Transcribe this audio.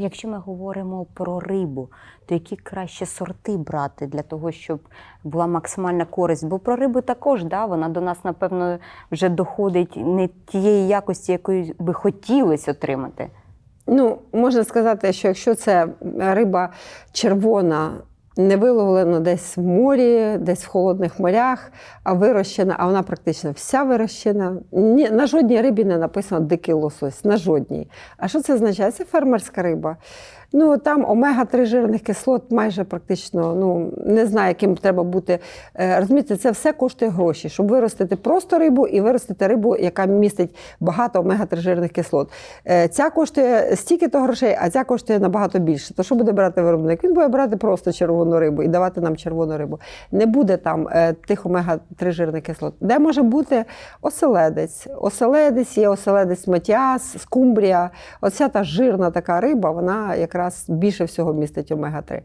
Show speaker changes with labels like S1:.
S1: Якщо ми говоримо про рибу, то які краще сорти брати для того, щоб була максимальна користь? Бо про рибу також да, вона до нас, напевно, вже доходить не тієї якості, якої би хотілося отримати.
S2: Ну, можна сказати, що якщо це риба червона, не виловлена десь в морі, десь в холодних морях, а вирощена, а вона практично вся вирощена. Ні, на жодній рибі не написано дикий лосось, на жодній. А що це означає? Це фермерська риба. Ну там омега-3 жирних кислот майже практично ну не знаю, яким треба бути. Е, Розумієте, це все коштує гроші, щоб виростити просто рибу і виростити рибу, яка містить багато омега-3 жирних кислот. Е, Ця коштує стільки то грошей, а ця коштує набагато більше. То що буде брати виробник? Він буде брати просто червону рибу і давати нам червону рибу. Не буде там е, тих омега-3 жирних кислот. Де може бути оселедець? Оселедець є оселедець матіас, скумбрія. Оця та жирна така риба, вона якраз більше всього містить омега-3.